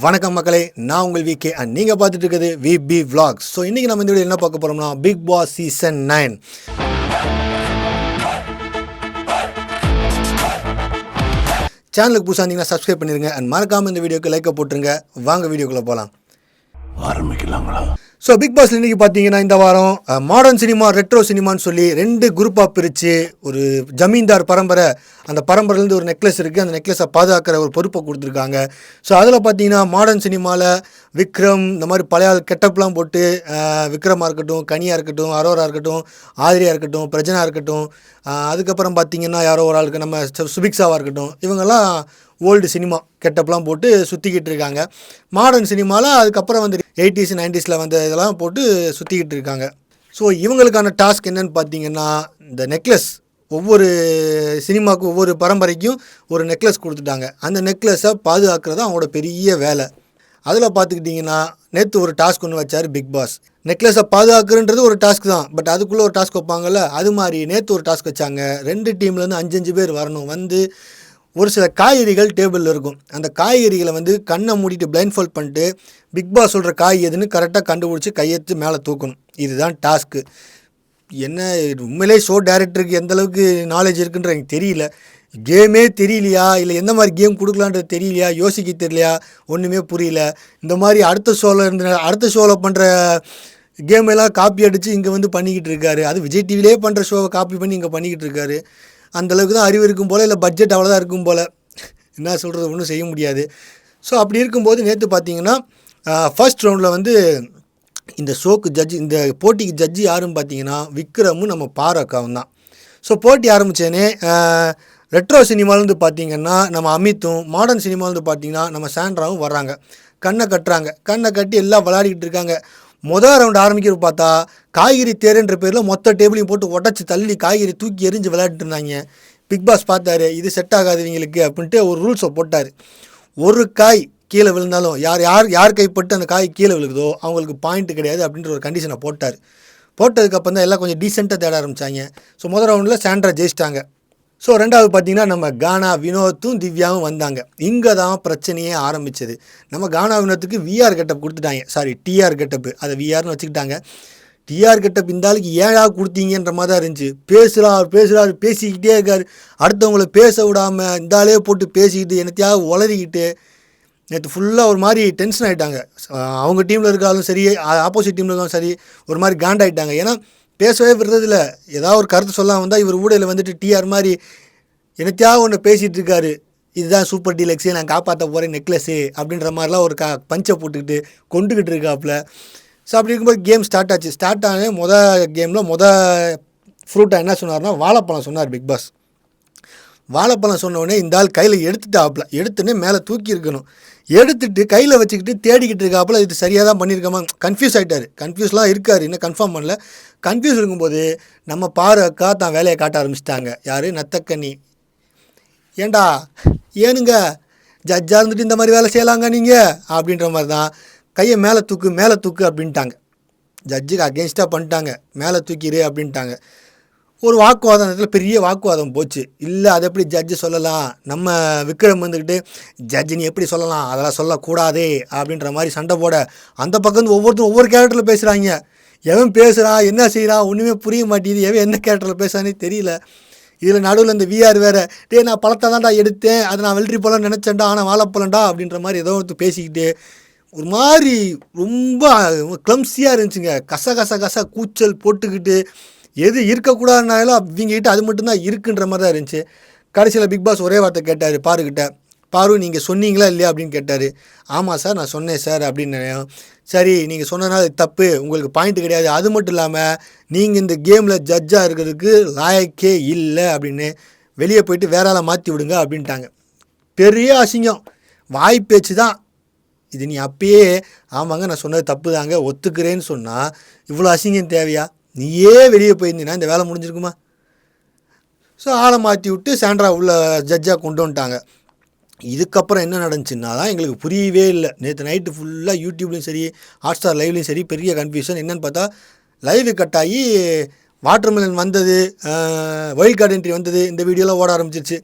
வணக்கம் மக்களே நான் உங்கள் விகே அண்ட் நீங்கள் பார்த்துட்டு இருக்கிறது விபி vlogs. ஸோ இன்றைக்கி நம்ம இந்த வீடியோ என்ன பார்க்க போகிறோம்னா பிக் பாஸ் சீசன் நைன் சேனலுக்கு புதுசாக இருந்தீங்கன்னா சப்ஸ்கிரைப் பண்ணிடுங்க அண்ட் மறக்காமல் இந்த வீடியோக்கு லைக்கை போட்டுருங்க. வாங்க வீடியோக்குள்ளே போகலாம் ஆரம்பிக்கலாங்களா? ஸோ பிக் பாஸ்ல இன்றைக்கி பார்த்தீங்கன்னா இந்த வாரம் மாடர்ன் சினிமா ரெட்ரோ சினிமான்னு சொல்லி ரெண்டு குரூப்பாக பிரித்து ஒரு ஜமீன்தார் பரம்பரை அந்த பரம்பரையிலேருந்து ஒரு நெக்லஸ் இருக்குது அந்த நெக்லஸை பாதுகாக்கிற ஒரு பொறுப்பை கொடுத்துருக்காங்க. ஸோ அதில் பார்த்தீங்கன்னா மாடர்ன் சினிமாவில் விக்ரம் இந்த மாதிரி பழைய ஆள் கெட்டப்லாம் போட்டு விக்ரமாக இருக்கட்டும் கனியாக இருக்கட்டும் அரோரா இருக்கட்டும் ஆதிரியாக இருக்கட்டும் பிரஜனா இருக்கட்டும் அதுக்கப்புறம் பார்த்தீங்கன்னா யாரோ ஒரு ஆளுக்கு நம்ம சுபிக்ஸாவாக இருக்கட்டும் இவங்கெல்லாம் ஓல்டு சினிமா கெட்டப்லாம் போட்டு சுற்றிக்கிட்டு இருக்காங்க. மாடர்ன் சினிமாவில் அதுக்கப்புறம் வந்து எயிட்டிஸ் நைன்டிஸில் வந்த இதெல்லாம் போட்டு சுற்றிக்கிட்டு இருக்காங்க. ஸோ இவங்களுக்கான டாஸ்க் என்னன்னு பார்த்தீங்கன்னா இந்த நெக்லஸ் ஒவ்வொரு சினிமாவுக்கு ஒவ்வொரு பரம்பரைக்கும் ஒரு நெக்லஸ் கொடுத்துட்டாங்க. அந்த நெக்லஸை பாதுகாக்கிறது அவங்களோட பெரிய வேலை. அதில் பார்த்துக்கிட்டிங்கன்னா நேற்று ஒரு டாஸ்க் ஒன்று வச்சார் பிக் பாஸ் நெக்லஸை பாதுகாக்கிறன்றது ஒரு டாஸ்க் தான். பட் அதுக்குள்ளே ஒரு டாஸ்க் வைப்பாங்கல்ல அது மாதிரி நேற்று ஒரு டாஸ்க் வச்சாங்க. ரெண்டு டீம்லேருந்து அஞ்சு அஞ்சு பேர் வரணும். வந்து ஒரு சில காய்கறிகள் டேபிளில் இருக்கும். அந்த காய்கறிகளை வந்து கண்ணை மூடிட்டு பிளைண்ட் ஃபோல்ட் பண்ணிட்டு பிக் பாஸ் சொல்கிற காய் எதுன்னு கரெக்டாக கண்டுபிடிச்சி கையெழுத்து மேலே தூக்கணும். இதுதான் டாஸ்க்கு என்ன உண்மையிலே ஷோ டேரக்டருக்கு எந்த அளவுக்கு நாலேஜ் இருக்குன்ற எனக்கு தெரியல. கேமே தெரியலையா? இல்லை எந்த மாதிரி கேம் கொடுக்கலான்றது தெரியலையா? யோசிக்க தெரியலையா? ஒன்றுமே புரியல. இந்த மாதிரி அடுத்த ஷோவில் இருந்த அடுத்த ஷோவில் பண்ணுற கேம் எல்லாம் காப்பி அடித்து இங்கே வந்து பண்ணிக்கிட்டு இருக்காரு. அது விஜய் டிவிலே பண்ணுற ஷோவை காப்பி பண்ணி இங்கே பண்ணிக்கிட்டு இருக்காரு. அந்தளவுக்கு தான் அறிவு இருக்கும் போல் இல்லை பட்ஜெட் அவ்வளோதான் இருக்கும் போல். என்ன சொல்கிறது ஒன்றும் செய்ய முடியாது. ஸோ அப்படி இருக்கும்போது நேற்று பார்த்தீங்கன்னா ஃபர்ஸ்ட் ரவுண்டில் வந்து இந்த ஷோக்கு ஜட்ஜி இந்த போட்டிக்கு ஜட்ஜி யாருன்னு பார்த்தீங்கன்னா விக்ரமும் நம்ம பாரக்காவும் தான். ஸோ போட்டி ஆரம்பித்தேனே ரெட்ரோ சினிமாலேருந்து பார்த்தீங்கன்னா நம்ம அமித்தும் மாடர்ன் சினிமாலேருந்து பார்த்தீங்கன்னா நம்ம சாண்ட்ராவும் வர்றாங்க. கண்ணை கட்டுறாங்க. கண்ணை கட்டி எல்லாம் விளையாடிக்கிட்டு இருக்காங்க. மொதல் ரவுண்ட் ஆரம்பிக்கிற பார்த்தா காய்கறி தேருன்ற பேரில் மொத்த டேபிளையும் போட்டு உடச்சி தள்ளி காய்கறி தூக்கி எரிஞ்சு விளையாட்டு இருந்தாங்க. பிக் பாஸ் பார்த்தாரு இது செட் ஆகாது இவங்களுக்கு அப்படின்ட்டு ஒரு ரூல்ஸை போட்டார். ஒரு காய் கீழே விழுந்தாலும் யார் யார் யார் கைப்பட்டு அந்த காய் கீழே விழுகுதோ அவங்களுக்கு பாயிண்ட் கிடையாது அப்படின்ற ஒரு கண்டிஷனை போட்டார். போட்டதுக்கப்புறம் தான் எல்லாம் கொஞ்சம் டீசெண்டாக தேட ஆரம்பித்தாங்க ஸோ முதல் ரவுண்டில் சாண்ட்ரா ஜெயிச்சிட்டாங்க. ஸோ ரெண்டாவது பார்த்தீங்கன்னா நம்ம கானா வினோத்தும் திவ்யாவும் வந்தாங்க. இங்கே தான் பிரச்சனையே ஆரம்பித்தது நம்ம கானா வினோத்துக்கு விஆர் கெட்டப் கொடுத்துட்டாங்க. சாரி டிஆர் கெட்டப் அதை விஆர்னு வச்சுக்கிட்டாங்க. டிஆர் கெட்டப் இந்த ஆளுக்கு ஏழா கொடுத்தீங்கன்ற மாதிரி தான் இருந்துச்சு. பேசுகிறார் பேசுகிறார் பேசிக்கிட்டே இருக்கார். அடுத்தவங்கள பேச விடாமல் இந்த ஆளே போட்டு பேசிக்கிட்டு என்னத்தையாவது உளறிக்கிட்டு நேற்று ஃபுல்லாக ஒரு மாதிரி டென்ஷன் ஆகிட்டாங்க அவங்க டீமில் இருக்காலும் சரி ஆப்போசிட் டீமில் இருக்காலும் சரி ஒரு மாதிரி காண்டாயிட்டாங்க ஏன்னா பேசவே விடுறதில்ல. ஏதாவது ஒரு கருத்து சொல்லாமல் வந்தால் இவர் ஊடையில் வந்துட்டு டிஆர் மாதிரி என்னத்தையாவது ஒன்று பேசிகிட்டு இருக்காரு. இதுதான் சூப்பர் டீலக்ஸு நான் காப்பாற்ற போகிறேன் நெக்லஸ்ஸு அப்படின்ற மாதிரிலாம் ஒரு க பஞ்சை போட்டுக்கிட்டு கொண்டுக்கிட்டு இருக்காப்புல. ஸோ அப்படி இருக்கும்போது கேம் ஸ்டார்ட் ஆச்சு. ஸ்டார்ட் ஆனே மொதல் கேமில் மொதல் ஃப்ரூட்டாக என்ன சொன்னார்னா வாழைப்பழம் சொன்னார் பிக் பாஸ் வாழைப்பழம் சொன்னோடனே இந்த ஆள் கையில் எடுத்துட்டாப்புல. எடுத்துன்னு மேலே தூக்கி இருக்கணும். எடுத்துட்டு கையில் வச்சுக்கிட்டு தேடிக்கிட்டு இருக்காப்புல இது சரியாக தான் பண்ணியிருக்கோமா கன்ஃபியூஸ் ஆகிட்டார் கன்ஃபியூஸ்லாம் இருக்கார். இன்னும் கன்ஃபார்ம் பண்ணல. கன்ஃபியூஸ் இருக்கும்போது நம்ம பாரு அக்கா தான் வேலையை காட்ட ஆரம்பிச்சிட்டாங்க. யார்? நத்தக்கண்ணி. ஏண்டா? ஏனுங்க? ஜட்ஜாக இருந்துட்டு இந்த மாதிரி வேலை செய்யலாங்க நீங்கள் அப்படின்ற மாதிரி தான். கையை மேலே தூக்கு மேலே தூக்கு அப்படின்ட்டாங்க. ஜட்ஜுக்கு அகேன்ஸ்டாக பண்ணிட்டாங்க. மேலே தூக்கிடு அப்படின்ட்டாங்க. ஒரு வாக்குவாதம் இடத்துல பெரிய வாக்குவாதம் போச்சு. இல்லை அதை எப்படி ஜட்ஜு சொல்லலாம்? நம்ம விக்ரம் வந்துக்கிட்டு ஜட்ஜு நீ எப்படி சொல்லலாம்? அதெல்லாம் சொல்லக்கூடாதே அப்படின்ற மாதிரி சண்டை போட அந்த பக்கம் வந்து ஒவ்வொருத்தரும் ஒவ்வொரு கேரக்டரில் பேசுகிறாங்க எவன் பேசுகிறான் என்ன செய்கிறான் ஒன்றுமே புரிய மாட்டேங்குது. எவன் என்ன கேரக்டரில் பேசுகிறானே தெரியல. இதில் நடுவில் இந்த விஆர் வேறு டேய் நான் பழத்தை தான்டா எடுத்தேன். அதை நான் வெள்ளரி பழம் நினச்சேன்டா ஆனால் வாழைப்பழம்டா அப்படின்ற மாதிரி ஏதோ ஒருத்தர் பேசிக்கிட்டு ஒரு மாதிரி ரொம்ப க்ளம்ஸியாக இருந்துச்சுங்க. கச கச கச கூச்சல் போட்டுக்கிட்டு எது இருக்கக்கூடாதுனாலும் இவங்ககிட்ட அது மட்டும்தான் இருக்குன்ற மாதிரி தான் இருந்துச்சு. கடைசியில் பிக் பாஸ் ஒரே வார்த்தை கேட்டார் பாருக்கிட்ட பாரு நீங்கள் சொன்னீங்களா இல்லையா? அப்படின்னு கேட்டார். ஆமாம் சார் நான் சொன்னேன் சார் அப்படின்னு சரி நீங்கள் சொன்னதுனால அது தப்பு உங்களுக்கு பாயிண்ட் கிடையாது. அது மட்டும் இல்லாமல் நீங்கள் இந்த கேமில் ஜட்ஜாக இருக்கிறதுக்கு லாயக்கே இல்லை அப்படின்னு வெளியே போயிட்டு வேற ஆளை மாற்றி விடுங்க அப்படின்ட்டாங்க. பெரிய அசிங்கம். வாய் பேச்சு தான். இது நீ அப்பயே ஆமாங்க நான் சொன்னது தப்பு தாங்க ஒத்துக்கிறேன்னு சொன்னால் இவ்வளோ அசிங்கம் தேவையா? நீயே வெளியே போயிருந்தீங்கன்னா இந்த வேலை முடிஞ்சிருக்குமா? ஸோ ஆளை மாற்றி விட்டு சாண்ட்ரா உள்ள ஜட்ஜாக கொண்டு வந்துட்டாங்க. இதுக்கப்புறம் என்ன நடந்துச்சுன்னா தான் எங்களுக்கு புரியவே இல்லை. நேற்று நைட்டு ஃபுல்லாக யூடியூப்லேயும் சரி ஹாட் ஸ்டார் லைவ்லேயும் சரி பெரிய கன்ஃபியூஷன் என்னென்னு பார்த்தா லைவ் கட் ஆகி வாட்டர்மெலன் வந்தது வைல்ட் கார்டு என்ட்ரி வந்தது. இந்த வீடியோலாம் ஓட ஆரம்பிச்சிருச்சு.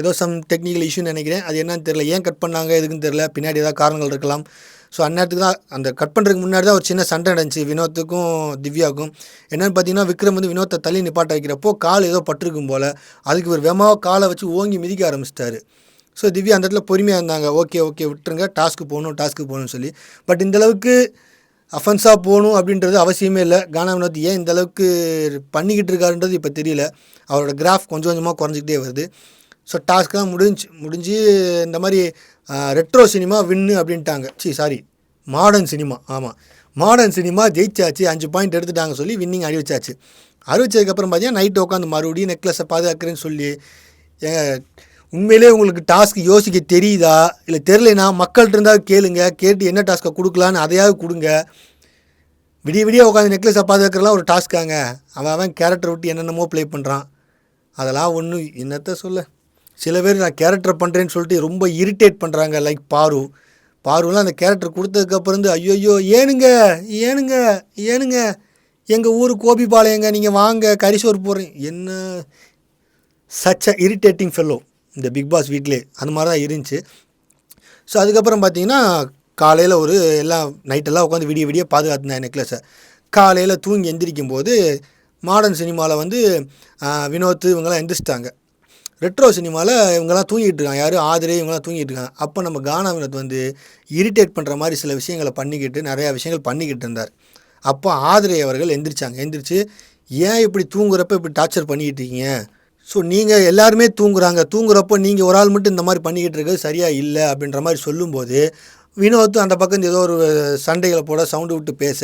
ஏதோ சம் டெக்னிக்கல் இஷ்யூன்னு நினைக்கிறேன். அது என்னன்னு தெரில ஏன் கட் பண்ணாங்க எதுக்குன்னு தெரில பின்னாடி ஏதாவது காரணங்கள் இருக்கலாம். ஸோ அந்நேரத்துக்கு தான் அந்த கட் பண்ணுறதுக்கு முன்னாடி தான் ஒரு சின்ன சண்டை நடந்துச்சு. வினோத்துக்கும் திவ்யாவுக்கும். என்னென்னு பார்த்தீங்கன்னா விக்ரம் வந்து வினோத்தை தள்ளி நிப்பாட்ட வைக்கிறப்போ கால் ஏதோ பட்டிருக்கும் போல். அதுக்கு ஒரு வெமாவை காலை வச்சு ஓங்கி மிதிக்க ஆரம்பிச்சிட்டாரு. ஸோ திவ்யா அந்த இடத்துல பொறுமையாக இருந்தாங்க. ஓகே ஓகே விட்டுருங்க. டாஸ்க்கு போகணும் டாஸ்க்கு போகணும்னு சொல்லி. பட் இந்தளவுக்கு அஃபென்ஸாக போகணும் அப்படின்றது அவசியமே இல்லை. கானா வினோத் ஏன் இந்தளவுக்கு பண்ணிக்கிட்டு இருக்காருன்றது இப்போ தெரியல. அவரோட கிராஃப் கொஞ்சம் கொஞ்சமாக குறைஞ்சிக்கிட்டே வருது. ஸோ டாஸ்க்லாம் முடிஞ்சு முடிஞ்சு இந்த மாதிரி ரெட்ரோ சினிமா வின்னு அப்படின்ட்டாங்க. சி சாரி மாடர்ன் சினிமா ஆமாம் மாடர்ன் சினிமா ஜெயிச்சாச்சு அஞ்சு பாயிண்ட் எடுத்துட்டாங்க சொல்லி வின்னிங் அறிவிச்சாச்சு அறிவிச்சதுக்கப்புறம் பார்த்தீங்கன்னா நைட்டு உட்காந்து மறுபடியும் நெக்லஸை பாதுகாக்கிறேன்னு சொல்லி ஏங்க உண்மையிலே உங்களுக்கு டாஸ்க் யோசிக்க தெரியுதா? இல்லை தெரிலனா மக்கள்கிட்ட இருந்தால் கேளுங்க. கேட்டு என்ன டாஸ்க்கை கொடுக்கலான்னு அதையாவது கொடுங்க. விடிய விடிய உட்காந்து நெக்லஸை பாதுகாக்கிறலாம் ஒரு டாஸ்க்காங்க அவன் அவன் கேரக்டர் விட்டு என்னென்னமோ ப்ளே பண்ணுறான் அதெல்லாம் ஒன்றும் என்னத்த சொல்ல. சில பேர் நான் கேரக்டர் பண்ணுறேன்னு சொல்லிட்டு ரொம்ப இரிட்டேட் பண்ணுறாங்க லைக் பாரு பாருலாம் அந்த கேரக்டர் கொடுத்ததுக்கப்புறம் இருந்து ஐயோ ஏனுங்க ஏனுங்க ஏனுங்க எங்கள் ஊர் கோபிபாளையங்க நீங்கள் வாங்க கரிசோறு போடுறேன் என்ன சச் அ இரிட்டேட்டிங் ஃபெல்லோ இந்த பிக் பாஸ் வீட்லேயே அந்த மாதிரி தான் இருந்துச்சு. ஸோ அதுக்கப்புறம் பார்த்தீங்கன்னா காலையில் ஒரு எல்லாம் நைட்டெல்லாம் உட்காந்து விடிய விடிய பாதுகாத்துனேன் நெக்லஸை காலையில் தூங்கி எந்திரிக்கும் போது மாடர்ன் சினிமாவில் வந்து வினோத் இவங்கெல்லாம் எந்திரிச்சிட்டாங்க. ரெட்ரோ சினிமாவில் இவங்கெல்லாம் தூங்கிட்டு இருக்காங்க. யாரும் ஆதிரே இவங்கெல்லாம் தூங்கிட்டு இருக்காங்க. அப்போ நம்ம கானா வந்து இரிட்டேட் பண்ணுற மாதிரி சில விஷயங்களை பண்ணிக்கிட்டு நிறையா விஷயங்கள் பண்ணிக்கிட்டு இருந்தார். அப்போ ஆதிரை அவர்கள் எந்திரிச்சாங்க. எந்திரிச்சு ஏன் இப்படி தூங்குறப்ப இப்படி டார்ச்சர் பண்ணிக்கிட்டு இருக்கீங்க? ஸோ நீங்கள் எல்லாருமே தூங்குறாங்க. தூங்குறப்போ நீங்கள் ஒரு ஆள் மட்டும் இந்த மாதிரி பண்ணிக்கிட்டு இருக்கிறது சரியாக இல்லை? அப்படின்ற மாதிரி சொல்லும்போது வினோத் அந்த பக்கம் ஏதோ ஒரு சண்டைகளை போட சவுண்டு விட்டு பேச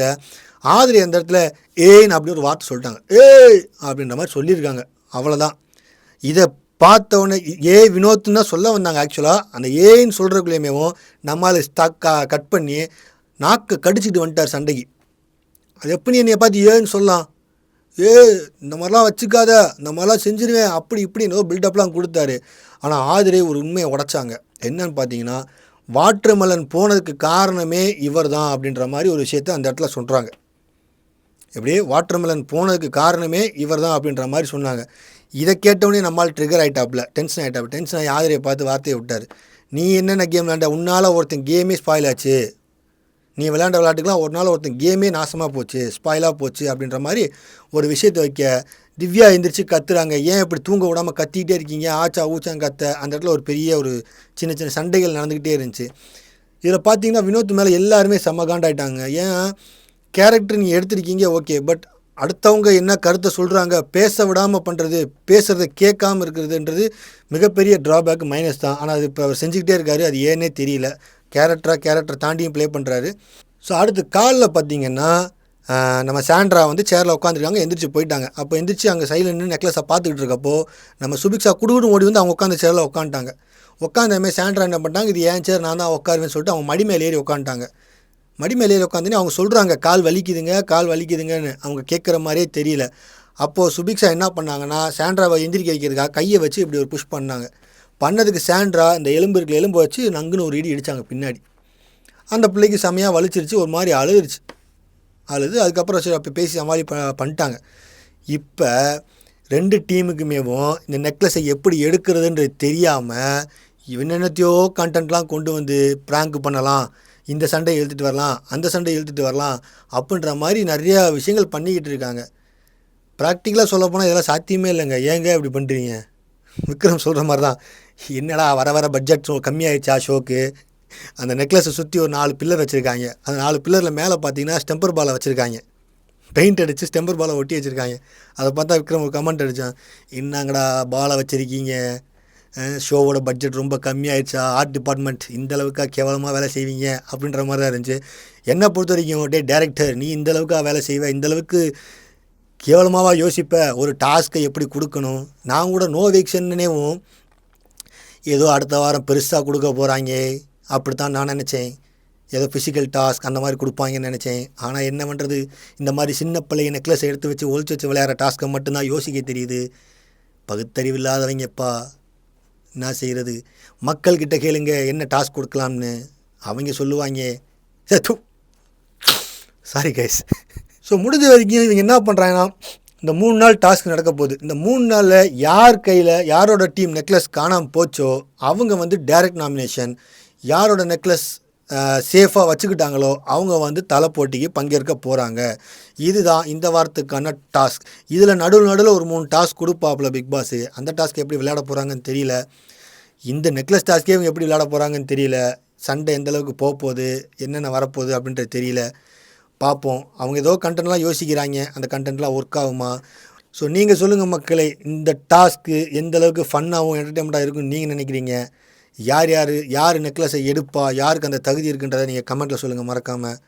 ஆதிரி அந்த இடத்துல ஏய்னு அப்படின்னு ஒரு வார்த்தை சொல்லிட்டாங்க. ஏய் அப்படின்ற மாதிரி சொல்லியிருக்காங்க. அவ்வளோதான் இதை பார்த்த உடனே ஏ வினோத்னு தான் சொல்ல வந்தாங்க ஆக்சுவலாக அந்த ஏன்னு சொல்கிறக்குள்ளேயுமேவும் நம்மால் ஸ்டாக் கட் பண்ணி நாக்கை கடிச்சிட்டு வந்துட்டார் சண்டைக்கு. அது எப்படி என்னைய பார்த்து ஏன்னு சொல்லலாம். ஏ இந்த மாதிரிலாம் வச்சுக்காத இந்த மாதிரிலாம் செஞ்சிருவேன் அப்படி இப்படி ஏதோ பில்டப்லாம் கொடுத்தாரு. ஆனால் ஆதிரே ஒரு உண்மையை உடைச்சாங்க. என்னன்னு பார்த்தீங்கன்னா வாட்டர்மலன் போனதுக்கு காரணமே இவர் தான் அப்படின்ற மாதிரி ஒரு விஷயத்த அந்த இடத்துல சொல்கிறாங்க எப்படி வாட்டர்மலன் போனதுக்கு காரணமே இவர் தான் அப்படின்ற மாதிரி சொன்னாங்க. இதை கேட்டவொடனே நம்மால் ட்ரிகர் ஆகிட்டாப்புல டென்ஷன் ஆகிட்டாப்புல டென்ஷன் ஆகி ஆதரையை பார்த்து வார்த்தையை விட்டார். நீ என்னென்ன கேம் விளாண்ட உன்னால் ஒருத்தன் கேமே ஸ்பாயில் ஆச்சு. நீ விளையாண்ட விளையாட்டுக்கெலாம் ஒரு நாள் ஒருத்தன் கேமே நாசமாக போச்சு ஸ்பாயிலாக போச்சு அப்படின்ற மாதிரி ஒரு விஷயத்தை வைக்க திவ்யா எந்திரிச்சு கத்துறாங்க. ஏன் இப்படி தூங்க விடாமல் கத்திக்கிட்டே இருக்கீங்க? ஆச்சா ஊச்சாங்க கத்த. அந்த இடத்துல ஒரு பெரிய ஒரு சின்ன சின்ன சண்டைகள் நடந்துக்கிட்டே இருந்துச்சு. இதில் பார்த்தீங்கன்னா வினோத் மேலே எல்லாருமே செம்ம காண்டாயிட்டாங்க. ஏன் கேரக்டர் நீ எடுத்திருக்கீங்க ஓகே பட் அடுத்தவங்க என்ன கருத்தை சொல்கிறாங்க பேச விடாமல் பண்ணுறது பேசுகிறத கேட்காம இருக்கிறதுன்றது மிகப்பெரிய ட்ராபேக் மைனஸ் தான். ஆனால் அது இப்போ அவர் செஞ்சுக்கிட்டே இருக்காரு அது ஏன்னே தெரியல. கேரக்டராக கேரக்டர் தாண்டியும் ப்ளே பண்ணுறாரு ஸோ அடுத்து காலில் பார்த்தீங்கன்னா நம்ம சாண்ட்ரா வந்து சேரில் உட்காந்துருக்காங்க எந்திரிச்சு போயிட்டாங்க. அப்போ எந்திரிச்சு அங்கே சைடில் நின்று நெக்லஸை பார்த்துக்கிட்டு இருக்கப்போ நம்ம சுபிக்ஷா குடுகுடு ஓடி வந்து அவங்க உட்காந்து சேரில் உட்காந்துட்டாங்க உட்காந்தமே சாண்ட்ரா என்ன பண்ணிட்டாங்க இது ஏன் சேர் நான் தான் உட்காருவேன்னு சொல்லிட்டு அவங்க மடி மேலே ஏறி உட்காந்துட்டாங்க மடி மேலே உட்காந்துன்னு அவங்க சொல்கிறாங்க கால் வலிக்குதுங்க கால் வலிக்குதுங்கன்னு. அவங்க கேட்குற மாதிரியே தெரியல. அப்போது சுபிக்ஷா என்ன பண்ணாங்கன்னா சாண்ட்ராவை எந்திரிக்க வைக்கிறதுக்காக கையை வச்சு இப்படி ஒரு புஷ் பண்ணாங்க. பண்ணதுக்கு சாண்ட்ரா இந்த எலும்பு இருக்கிற எலும்பு வச்சு நங்குன்னு ஒரு இடி இடித்தாங்க பின்னாடி. அந்த பிள்ளைக்கு செமையாக வலிச்சிருச்சு ஒரு மாதிரி அழுதுருச்சு. அழுது அதுக்கப்புறம் சரி அப்போ பேசி சமாளி ப பண்ணிட்டாங்க. இப்போ ரெண்டு டீமுக்குமேவும் இந்த நெக்லஸை எப்படி எடுக்கிறதுன்றது தெரியாமல் என்னென்னத்தையோ கண்டென்ட்லாம் கொண்டு வந்து ப்ராங்க் பண்ணலாம். இந்த சண்டையை இழுத்துட்டு வரலாம் அந்த சண்டையை இழுத்துட்டு வரலாம் அப்படின்ற மாதிரி நிறையா விஷயங்கள் பண்ணிக்கிட்டு இருக்காங்க. ப்ராக்டிக்கலாக சொல்ல போனால் இதெல்லாம் சாத்தியமே இல்லைங்க. ஏங்க இப்படி பண்ணுறீங்க விக்ரம் சொல்கிற மாதிரி தான் என்னடா வர வர பட்ஜெட் ஷோ கம்மியாயிடுச்சா ஷோக்கு அந்த நெக்லஸை சுற்றி ஒரு நாலு பில்லர் வச்சுருக்காங்க. அந்த நாலு பில்லரில் மேலே பார்த்தீங்கன்னா ஸ்டெம்பர் பாலை வச்சுருக்காங்க. பெயிண்ட் அடித்து ஸ்டெம்பர் பாலை ஒட்டி வச்சுருக்காங்க. அதை பார்த்தா விக்ரம் ஒரு கமெண்ட் அடித்தான் என்னங்கடா பாலை வச்சுருக்கீங்க? ஷோவோட பட்ஜெட் ரொம்ப கம்மியாயிடுச்சா? ஆர்ட் டிபார்ட்மெண்ட் இந்த அளவுக்கா கேவலமாக வேலை செய்வீங்க? அப்படின்ற மாதிரி தான் இருந்துச்சு. என்னை பொறுத்த வரைக்கும் டே டேரக்டர் நீ இந்த அளவுக்கா வேலை செய்வ இந்த அளவுக்கு கேவலமாவா யோசிப்ப? ஒரு டாஸ்க்கை எப்படி கொடுக்கணும்? நான் கூட நோ வீக்ஷன்னேவும் ஏதோ அடுத்த வாரம் பெருசாக கொடுக்க போகிறாங்க அப்படித்தான் நான் நினச்சேன். ஏதோ ஃபிசிக்கல் டாஸ்க் அந்த மாதிரி கொடுப்பாங்கன்னு நினச்சேன். ஆனால் என்ன பண்ணுறது இந்த மாதிரி சின்ன பிள்ளைய நெக்லஸ் எடுத்து வச்சு ஒழிச்சு வச்சு விளையாடுற டாஸ்க்கை மட்டும்தான் யோசிக்க தெரியுது. பகுத்தறிவு இல்லாதவங்கப்பா. என்ன செய்கிறது? மக்கள்கிட்ட கேளுங்க என்ன டாஸ்க் கொடுக்கலாம்னு. அவங்க சொல்லுவாங்க சாரி கைஸ் ஸோ முடிஞ்ச வரைக்கும் இவங்க என்ன பண்ணுறாங்கன்னா இந்த மூணு நாள் டாஸ்க் நடக்க போகுது. இந்த மூணு நாளில் யார் கையில் யாரோட டீம் நெக்லஸ் காணாமல் போச்சோ அவங்க வந்து டைரக்ட் நாமினேஷன் யாரோட நெக்லஸ் சேஃபாக வச்சுக்கிட்டாங்களோ அவங்க வந்து தலை போட்டிக்கு பங்கேற்க போகிறாங்க இதுதான் இந்த வாரத்துக்கான டாஸ்க். இதில் நடுவில் நடுவில் ஒரு மூணு டாஸ்க் கொடுப்பாப்புல பிக் பாஸு. அந்த டாஸ்க் எப்படி விளையாட போகிறாங்கன்னு தெரியல. இந்த நெக்லஸ் டாஸ்க்கே இவங்க எப்படி விளையாட போகிறாங்கன்னு தெரியல. சண்டை எந்தளவுக்கு போகப்போகுது போக போகுது என்னென்ன வரப்போகுது அப்படின்றது தெரியல. பார்ப்போம். அவங்க ஏதோ கண்டென்ட்லாம் யோசிக்கிறாங்க. அந்த கண்டென்ட்லாம் ஒர்க் ஆகுமா? ஸோ நீங்கள் சொல்லுங்கள் மக்களை இந்த டாஸ்க்கு எந்தளவுக்கு ஃபன்னாகவும் என்டர்டெயின்மெண்ட்டாக இருக்கும்னு நீங்கள் நினைக்கிறீங்க? யார் யார் யார் நெக்லஸை எடுப்பா யாருக்கு அந்த தகுதி இருக்குன்றதை நீங்கள் கமெண்ட்டில் சொல்லுங்கள் மறக்காமல்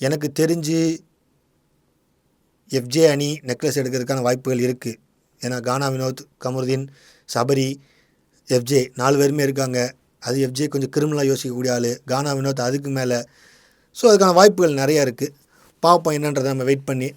எனக்கு தெரிஞ்சு எஃப்ஜே அணி நெக்லஸ் எடுக்கிறதுக்கான வாய்ப்புகள் இருக்குது ஏன்னா கானா வினோத் கமருதீன் சபரி எஃப்ஜே நாலு பேருமே இருக்காங்க. அது எஃப்ஜே கொஞ்சம் கிரிமினலாக யோசிக்கக்கூடிய ஆள். கானா வினோத் அதுக்கு மேலே. ஸோ அதுக்கான வாய்ப்புகள் நிறையா இருக்குது பார்ப்போம் என்னன்றதை நம்ம வெயிட் பண்ணி.